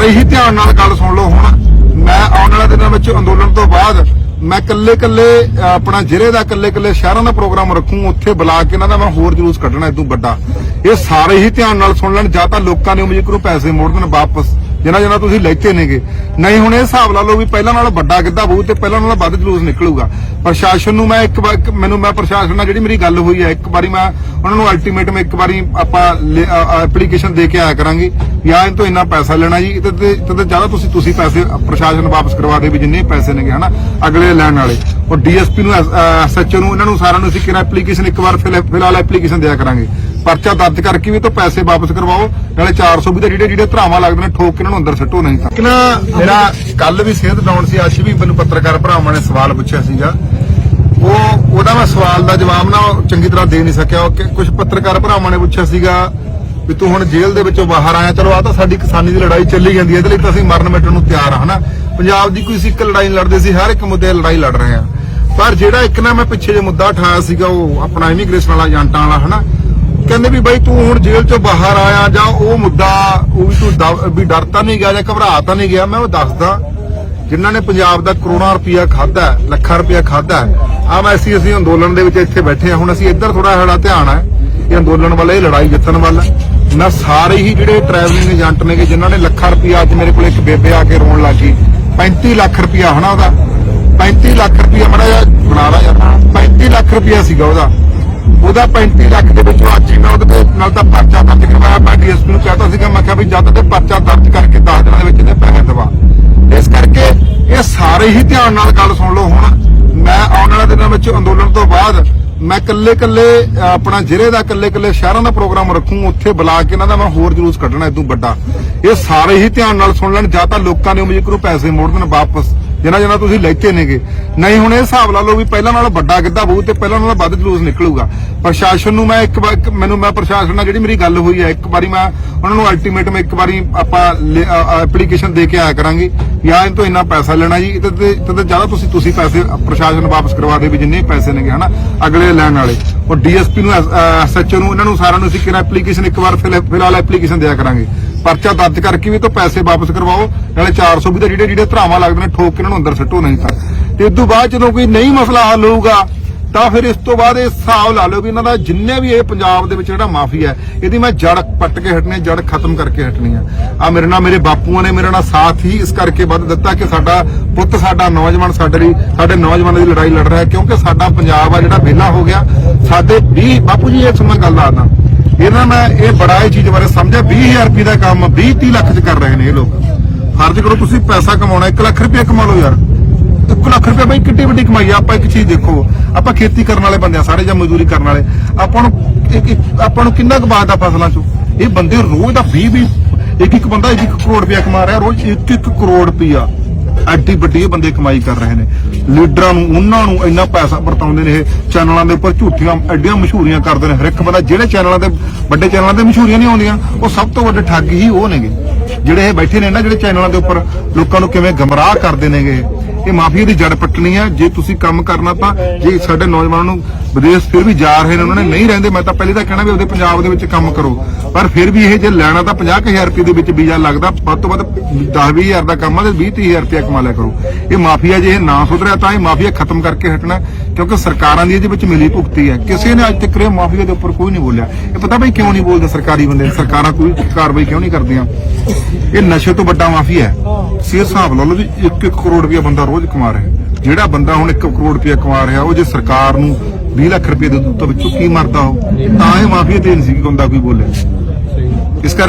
ਸਾਰੇ ਹੀ ਧਿਆਨ ਨਾਲ ਗੱਲ ਸੁਣ ਲਓ ਹੁਣ। ਮੈਂ ਆਉਣ ਵਾਲੇ ਦਿਨਾਂ ਵਿੱਚ ਅੰਦੋਲਨ ਤੋਂ ਬਾਅਦ ਮੈਂ ਕੱਲੇ ਕੱਲੇ ਆਪਣਾ ਜ਼ਿਲ੍ਹੇ ਦਾ ਕੱਲੇ ਕੱਲੇ ਸ਼ਹਿਰਾਂ ਦਾ ਪ੍ਰੋਗਰਾਮ ਰੱਖੂ, ਉੱਥੇ ਬੁਲਾ ਕੇ ਇਹਨਾਂ ਦਾ ਮੈਂ ਹੋਰ ਜਲੂਸ ਕੱਢਣਾ ਇਦੋਂ ਵੱਡਾ। ਇਹ ਸਾਰੇ ਹੀ ਧਿਆਨ ਨਾਲ ਸੁਣ ਲੈਣ, ਜਾਂ ਤਾਂ ਲੋਕਾਂ ਨੇ ਉਮੀਦ ਕਰੋ ਪੈਸੇ ਮੋੜ ਦੇਣ ਵਾਪਸ ਜਿਨ੍ਹਾਂ ਜਿਨ੍ਹਾਂ ਤੁਸੀਂ ਲੈਤੇ ਨੇਗੇ। ਨਹੀਂ, ਹੁਣ ਇਹ ਹਿਸਾਬ ਲਾ ਲਓ ਵੀ ਪਹਿਲਾਂ ਨਾਲੋਂ ਵੱਡਾ ਗਿੱਧਾ ਹੋਊ ਤੇ ਪਹਿਲਾਂ ਨਾਲੋਂ ਵੱਧ ਜਲੂਸ ਨਿਕਲੂਗਾ। ਪ੍ਰਸ਼ਾਸਨ ਨੂੰ ਮੈਂ ਇੱਕ ਵਾਰ ਮੈਨੂੰ ਮੈਂ ਪ੍ਰਸ਼ਾਸਨ ਨਾਲ ਜਿਹੜੀ ਮੇਰੀ ਗੱਲ ਹੋਈ ਹੈ, ਇੱਕ ਵਾਰੀ ਮੈਂ ਉਹਨਾਂ ਨੂੰ ਅਲਟੀਮੇਟਮ ਇੱਕ ਵਾਰੀ ਆਪਾਂ ਐਪਲੀਕੇਸ਼ਨ ਦੇ ਕੇ ਆਇਆ ਕਰਾਂਗੇ ਵੀ ਆਹ ਤੋਂ ਇੰਨਾ ਪੈਸਾ ਲੈਣਾ ਜੀ ਤੇ ਤੇ ਜ਼ਿਆਦਾ ਤੁਸੀਂ ਤੁਸੀਂ ਪੈਸੇ ਪ੍ਰਸ਼ਾਸਨ ਵਾਪਸ ਕਰਵਾ ਦੇ ਵੀ ਜਿੰਨੇ ਪੈਸੇ ਨੇਗੇ, ਹਨਾ? ਅਗਲੇ ਲੈਣ ਵਾਲੇ। ਉਹ ਡੀਐਸਪੀ ਨੂੰ ਐਸਐਚਓ ਨੂੰ, ਇਹਨਾਂ ਨੂੰ ਸਾਰਿਆਂ ਨੂੰ ਅਸੀਂ ਕਿਹੜਾ ਐਪਲੀਕੇਸ਼ਨ ਇੱਕ ਵਾਰ ਫਿਲਹਾਲ ਐਪਲੀਕੇਸ਼ਨ ਦਿਆ ਕਰਾਂਗੇ। ਪਰਚਾ ਦਰਜ ਕਰਕੇ ਵੀ ਇਹ ਤੋਂ ਪੈਸੇ ਵਾਪਸ ਕਰਵਾਓ, ਨਾਲੇ 400 ਵੀ ਦੇ ਜਿਹੜੇ ਜਿਹੜੇ ਧਰਾਵਾਂ ਲੱਗਦੇ ਨੇ, ਠੋਕ ਕੇ ਇਹਨਾਂ ਨੂੰ ਅੰਦਰ ਸੱਟੋ ਨਹੀਂ ਤਾਂ। ਕਿ ਮੇਰਾ ਕੱਲ ਵੀ ਸਿਹਤ ਡਾਊਨ ਸੀ, ਅੱਜ ਵੀ ਮੈਨੂੰ ਪੱਤਰਕਾਰ ਭਰਾਵਾਂ ਨੇ ਸਵਾਲ ਪੁੱਛਿਆ ਸੀਗਾ। ਉਹ ਉਹਦਾ ਮੈਂ ਸਵਾਲ ਦਾ ਜਵਾਬ ਨਾ ਚੰਗੀ ਤਰ੍ਹਾਂ ਦੇ ਨਹੀਂ ਸਕਿਆ। ਉਹ ਕੁਝ ਪੱਤਰਕਾਰ ਭਰਾਵਾਂ ਨੇ ਪੁੱਛਿਆ ਸੀਗਾ ਵੀ ਤੂੰ ਹੁਣ ਜੇਲ੍ਹ ਦੇ ਵਿੱਚੋਂ ਬਾਹਰ ਆਇਆ। ਚਲੋ ਆ ਤਾਂ ਸਾਡੀ ਕਿਸਾਨੀ ਦੀ ਲੜਾਈ ਚੱਲੀ ਜਾਂਦੀ ਹੈ। ਇਹਦੇ ਲਈ ਤਾਂ ਅਸੀਂ ਮਰਨ ਮਿਟਣ ਨੂੰ ਤਿਆਰ ਆ ਹਨਾ? ਪੰਜਾਬ ਦੀ ਕੋਈ ਸਿੱਖ ਲੜਾਈ ਲੜਦੇ ਸੀ, ਹਰ ਇੱਕ ਮੁੱਦੇ ਲੜਾਈ ਲੜ ਰਹੇ ਆ। ਪਰ ਜਿਹੜਾ ਇੱਕ ਨਾ ਮੈਂ ਪਿੱਛੇ ਜੇ ਮੁੱਦਾ ਉਠਾਇਆ ਸੀਗਾ, ਉਹ ਆਪਣਾ ਇਮੀਗ੍ਰੇਸ਼ਨ ਵਾਲਾ ਏਜੰਟਾਂ ਵਾਲਾ, ਹਨਾ? ਕਹਿੰਦੇ ਵੀ ਬਾਈ ਤੂੰ ਹੁਣ ਜੇਲ੍ਹ ਚੋਂ ਬਾਹਰ ਆਇਆ ਜਾਂ ਉਹ ਮੁੱਦਾ ਉਹ ਵੀ ਤੂੰ ਵੀ ਡਰ ਤਾਂ ਨਹੀਂ ਗਿਆ ਜਾਂ ਘਬਰਾ ਤਾਂ ਨਹੀਂ ਗਿਆ, ਮੈਂ ਉਹ ਦੱਸਦਾ। ਜਿਨ੍ਹਾਂ ਨੇ ਪੰਜਾਬ ਦਾ ਕਰੋੜਾਂ ਰੁਪਇਆ ਖਾਦਾ ਲੱਖਾਂ ਰੁਪਇਆ ਖਾਦਾ ਆ ਮੈਂ ਅਸੀਂ ਅੰਦੋਲਨ ਦੇ ਵਿੱਚ ਇੱਥੇ ਬੈਠੇ ਆ ਹੁਣ ਅਸੀਂ ਇੱਧਰ ਥੋੜਾ ਸਾਡਾ ਧਿਆਨ ਹੈ। ਇਹ ਅੰਦੋਲਨ ਵੱਲ, ਇਹ ਲੜਾਈ ਜਿੱਤਣ ਵੱਲ। ਨਾ ਸਾਰੇ ਹੀ ਜਿਹੜੇ ਟਰੈਵਲਿੰਗ ਏਜੰਟ ਨੇਗੇ, ਜਿਨ੍ਹਾਂ ਨੇ ਲੱਖਾਂ ਰੁਪਇਆ ਅੱਜ ਮੇਰੇ ਕੋਲ ਇੱਕ ਬੇਬੇ ਆ ਕੇ ਰੋਣ ਲੱਗੀ 35 ਲੱਖ ਰੁਪਇਆ ਹਨਾ ਉਹਦਾ। 35 ਲੱਖ ਰੁਪਇਆ ਮੜਾ ਬਣਾ ਲਾ ਯਾਰ। 35 ਲੱਖ ਰੁਪਇਆ ਸੀਗਾ ਉਹਦਾ। ਉਹਦਾ 35 ਲੱਖ ਦੇ ਵਿੱਚੋਂ ਅੱਜ ਹੀ ਮੈਂ ਉਹਦੇ ਨਾਲ ਤਾਂ ਪਰਚਾ ਦਰਜ ਕਰਵਾਇਆ। ਮੈਂ ਡੀਐਸਪੀ ਨੂੰ ਕਹਤਾ ਸੀਗਾ, ਮੈਂ ਕਿਹਾ ਵੀ ਜਦ ਤੇ ਪਰਚਾ ਦਰਜ ਕਰਕੇ 10 ਦਿਨਾਂ ਦੇ ਵਿੱਚ ਇਹਦੇ ਪੈਸੇ ਦਵਾ। ਇਸ ਕਰਕੇ ਇਹ ਸਾਰੇ ਹੀ ਧਿਆਨ ਨਾਲ ਗੱਲ ਸੁਣ ਲਓ ਹੁਣ। ਮੈਂ ਆਉਣ ਵਾਲੇ ਦਿਨਾਂ ਵਿੱਚ ਅੰਦੋਲਨ ਤੋਂ ਬਾਅਦ ਮੈਂ ਕੱਲੇ ਕੱਲੇ ਆਪਣਾ ਜ਼ਿਲ੍ਹੇ ਦਾ ਕੱਲੇ ਕੱਲੇ ਸ਼ਹਿਰਾਂ ਦਾ ਪ੍ਰੋਗਰਾਮ ਰੱਖੂ, ਉੱਥੇ ਬੁਲਾ ਕੇ ਇਹਨਾਂ ਦਾ ਮੈਂ ਹੋਰ ਜਲੂਸ ਕੱਢਣਾ ਇਦੋਂ ਵੱਡਾ। ਇਹ ਸਾਰੇ ਹੀ ਧਿਆਨ ਨਾਲ ਸੁਣ ਲੈਣ, ਜਾਂ ਤਾਂ ਲੋਕਾਂ ਨੇ ਉਮੀਦ ਕਰੋ ਪੈਸੇ ਮੋੜ ਦੇਣ ਵਾਪਸ। ਜਿਨ੍ਹਾਂ ਜਿਨ੍ਹਾਂ ਤੁਸੀਂ ਲੈਤੇ ਨੇਗੇ। ਨਹੀਂ ਹੁਣ ਇਹ ਹਿਸਾਬ ਲਾ ਲਓ ਵੀ ਪਹਿਲਾਂ ਨਾਲੋਂ ਵੱਡਾ ਗਿੱਧਾ ਹੋਊ ਤੇ ਪਹਿਲਾਂ ਨਾਲੋਂ ਵੱਧ ਜਲੂਸ ਨਿਕਲੂਗਾ। ਪ੍ਰਸ਼ਾਸਨ ਨੂੰ ਮੈਂ ਇੱਕ ਵਾਰ ਮੈਨੂੰ ਮੈਂ ਪ੍ਰਸ਼ਾਸਨ ਨਾਲ ਜਿਹੜੀ ਮੇਰੀ ਗੱਲ ਹੋਈ ਹੈ, ਇੱਕ ਵਾਰੀ ਮੈਂ ਉਹਨਾਂ ਨੂੰ ਅਲਟੀਮੇਟਮ ਇੱਕ ਵਾਰੀ ਆਪਾਂ ਐਪਲੀਕੇਸ਼ਨ ਦੇ ਕੇ ਆਇਆ ਕਰਾਂਗੇ ਵੀ ਆਹ ਇਹ ਤੋਂ ਇੰਨਾ ਪੈਸਾ ਲੈਣਾ ਜੀ ਤੇ ਤੇ ਜ਼ਿਆਦਾ ਤੁਸੀਂ ਤੁਸੀਂ ਪੈਸੇ ਪ੍ਰਸ਼ਾਸਨ ਵਾਪਸ ਕਰਵਾ ਦੇ ਵੀ ਜਿੰਨੇ ਪੈਸੇ ਨੇਗੇ, ਹਨਾ? ਅਗਲੇ ਲੈਣ ਵਾਲੇ। ਉਹ ਡੀਐਸਪੀ ਨੂੰ ਐਸਐਚਓ ਨੂੰ, ਇਹਨਾਂ ਨੂੰ ਸਾਰਿਆਂ ਨੂੰ ਅਸੀਂ ਕਿਹੜਾ ਐਪਲੀਕੇਸ਼ਨ ਇੱਕ ਵਾਰ ਫਿਲਹਾਲ ਐਪਲੀਕੇਸ਼ਨ ਦਿਆ ਕਰਾਂਗੇ। ਪਰਚਾ ਦਰਜ ਕਰਕੇ ਵੀ ਤੋਂ ਪੈਸੇ ਵਾਪਸ ਕਰਵਾਓ ਨਾਲੇ 400 ਵੀ ਦੇ ਜਿਹੜੇ ਜਿਹੜੇ ਧਰਾਵਾਂ ਲੱਗਦੇ ਨੇ ਠੋਕ ਕੇ ਇਹਨਾਂ ਨੂੰ ਅੰਦਰ ਸੱਟੋ ਨਹੀਂ ਤਾਂ। ਤੇ ਇਸ ਤੋਂ ਬਾਅਦ ਜਦੋਂ ਕੋਈ ਨਹੀਂ ਮਸਲਾ ਹੱਲ ਹੋਊਗਾ ਤਾਂ ਫਿਰ ਇਸ ਤੋਂ ਬਾਅਦ ਇਹ ਹਿਸਾਬ ਲਾ ਲਓ ਵੀ ਇਹਨਾਂ ਦਾ ਜਿੰਨੇ ਵੀ ਇਹ ਪੰਜਾਬ ਦੇ ਵਿੱਚ ਜਿਹੜਾ ਮਾਫੀਆ ਹੈ ਇਹਦੀ ਮੈਂ ਜੜ ਪੱਟ ਕੇ ਹਟਣੀ ਹੈ, ਜੜ ਖਤਮ ਕਰਕੇ ਹਟਣੀ ਆ ਆ ਮੇਰੇ ਨਾਲ ਮੇਰੇ ਬਾਪੂਆਂ ਨੇ ਮੇਰੇ ਨਾਲ ਸਾਥ ਹੀ ਇਸ ਕਰਕੇ ਵੱਧ ਦਿੱਤਾ ਕਿ ਸਾਡਾ ਪੁੱਤ ਸਾਡਾ ਨੌਜਵਾਨ ਸਾਡੇ ਲਈ ਸਾਡੇ ਨੌਜਵਾਨਾਂ ਦੀ ਲੜਾਈ ਲੜ ਰਿਹਾ ਕਿਉਂਕਿ ਸਾਡਾ ਪੰਜਾਬ ਆ ਜਿਹੜਾ ਵਿਹਲਾ ਹੋ ਗਿਆ। ਸਾਡੇ 20 ਬਾਪੂ ਜੀ ਇਹ ਸੁਣਨਾ ਗੱਲ ਦੱਸਦਾ। ਇਹਨਾਂ ਮੈਂ ਇਹ ਬੜਾ ਇਹ ਚੀਜ਼ ਬਾਰੇ ਸਮਝਿਆ। 20000 ਰੁਪਏ ਦਾ ਕੰਮ 20 30 ਲੱਖ ਚ ਕਰ ਰਹੇ ਨੇ ਇਹ ਲੋਕ। ਫਰਜ਼ ਕਰੋ ਤੁਸੀਂ ਪੈਸਾ ਕਮਾਉਣਾ 1 ਲੱਖ ਰੁਪਏ ਕਮਾ ਲਓ ਯਾਰ। 1 ਲੱਖ ਰੁਪਏ ਬਈ ਕਿੱਡੀ ਵੱਡੀ ਕਮਾਈ ਆ। ਆਪਾਂ ਇੱਕ ਚੀਜ਼ ਦੇਖੋ, ਆਪਾਂ ਖੇਤੀ ਕਰਨ ਵਾਲੇ ਬੰਦੇ ਆ, ਸਾਰੇ ਜਾਂ ਮਜ਼ਦੂਰੀ ਕਰਨ ਵਾਲੇ। ਆਪਾਂ ਨੂੰ ਇੱਕ- ਆਪਾਂ ਨੂੰ ਕਿੰਨਾ ਕੁ ਬਾਅਦ ਆ ਫਸਲਾਂ ਚੋਂ? ਇਹ ਬੰਦੇ ਰੋਜ਼ ਦਾ 20 20 ਇੱਕ ਇੱਕ ਬੰਦਾ 1 ਕਰੋੜ ਰੁਪਇਆ ਕਮਾ ਰਿਹਾ, ਰੋਜ਼ 1 1 ਕਰੋੜ ਰੁਪਇਆ। ਐਡੀ ਵੱਡੀ ਇਹ ਬੰਦੇ ਕਮਾਈ ਕਰ ਰਹੇ ਨੇ। ਲੀਡਰਾਂ ਨੂੰ, ਉਹਨਾਂ ਨੂੰ ਇੰਨਾ ਪੈਸਾ ਵਰਤਾਉਂਦੇ ਨੇ ਇਹ ਚੈਨਲਾਂ ਦੇ ਉੱਪਰ, ਝੂਠੀਆਂ, ਐਡੀਆਂ ਮਸ਼ਹੂਰੀਆਂ ਕਰਦੇ ਨੇ। ਹਰ ਇੱਕ ਬੰਦਾ ਜਿਹੜੇ ਚੈਨਲਾਂ ਤੇ ਵੱਡੇ ਚੈਨਲਾਂ ਤੇ ਮਸ਼ਹੂਰੀਆਂ ਨਹੀਂ ਆਉਂਦੀਆਂ, ਉਹ ਸਭ ਤੋਂ ਵੱਡੇ ਠੱਗ ਹੀ ਉਹ ਨੇਗੇ। ਜਿਹੜੇ ਇਹ ਬੈਠੇ ਨੇ ਨਾ, ਜਿਹੜੇ ਚੈਨਲਾਂ ਦੇ ਉੱਪਰ ਲੋਕਾਂ ਨੂੰ ਕਿਵੇਂ ਗਮਰਾਹ ਕਰਦੇ ਨੇਗੇ, ਇਹ ਮਾਫੀਆ ਦੀ ਜੜ ਪੱਟਣੀ ਆ ਜੇ ਤੁਸੀਂ ਕੰਮ ਕਰਨਾ ਤਾਂ, ਜੇ ਸਾਡੇ ਨੌਜਵਾਨਾਂ ਨੂੰ ਵਿਦੇਸ਼ ਫਿਰ ਵੀ ਜਾ ਰਹੇ ਨੇ ਉਹਨਾਂ ਨੇ ਨਹੀਂ ਰਹਿੰਦੇ ਮੈਂ ਤਾਂ ਪਹਿਲੇ ਤਾਂ ਕਹਿਣਾ ਵੀ ਉਹਦੇ ਪੰਜਾਬ ਦੇ ਵਿੱਚ ਕੰਮ ਕਰੋ। ਪਰ ਫਿਰ ਵੀ ਇਹ ਜੇ ਲੈਣਾ ਤਾਂ 50000 ਰੁਪਏ ਦੇ ਵਿੱਚ ਵੀਜ਼ਾ ਲੱਗਦਾ ਵੱਧ ਤੋਂ ਵੱਧ 10-20000 ਦਾ ਕੰਮ ਆ ਤੇ 20-30000 ਰੁਪਏ ਕਮਾ ਲਿਆ ਕਰੋ। ਇਹ ਮਾਫੀਆ ਜੇ ਇਹ ਨਾ ਸੁਧਰਿਆ ਤਾਂ ਇਹ ਮਾਫੀਆ ਖਤਮ ਕਰਕੇ ਹਟਣਾ ਕਿਉਂਕਿ ਸਰਕਾਰਾਂ ਦੀ ਇਹਦੇ ਵਿੱਚ ਮਿਲੀ ਭੁਗਤੀ ਹੈ। ਕਿਸੇ ਨੇ ਅੱਜ ਤੱਕ ਇਹ ਮਾਫੀਆ ਦੇ ਉੱਪਰ ਕੋਈ ਨਹੀਂ ਬੋਲਿਆ। ਇਹ ਪਤਾ ਬਈ ਕਿਉਂ ਨਹੀਂ ਬੋਲਦੇ ਸਰਕਾਰੀ ਬੰਦੇ? ਸਰਕਾਰਾਂ ਕੋਈ ਕਾਰਵਾਈ ਕਿਉਂ ਨਹੀਂ ਕਰਦੀਆਂ? ਇਹ ਨਸ਼ੇ ਤੋਂ ਵੱਡਾ ਮਾਫੀਆ ਹੈ। ਸੀ ਹਿਸਾਬ ਲਾ ਲਓ ਵੀ 1-1 ਕਰੋੜ ਰੁਪਏ ਬੰਦਾ ਰੋਜ਼ ਕਮਾ ਰਿਹਾ। ਜਿਹੜਾ ਬੰਦਾ ਹੁਣ 1 ਕਰੋੜ ਰੁਪਏ ਕਮਾ ਰਿਹਾ, ਉਹ ਜੇ ਸਰਕਾਰ ਨੂੰ 20 ਲੱਖ ਰੁਪਏ ਦੇ ਦੁੱਤ ਵਿੱਚੋਂ ਕੀ ਮਰਦਾ ਹੋ ਤਾਂ ਇਹ ਮਾਫੀਆ ਤੇ ਨਹੀਂ ਸੀ ਕਿ ਬੰਦਾ ਕੋਈ ਬੋਲੇ ਇਸ ਕਰਕੇ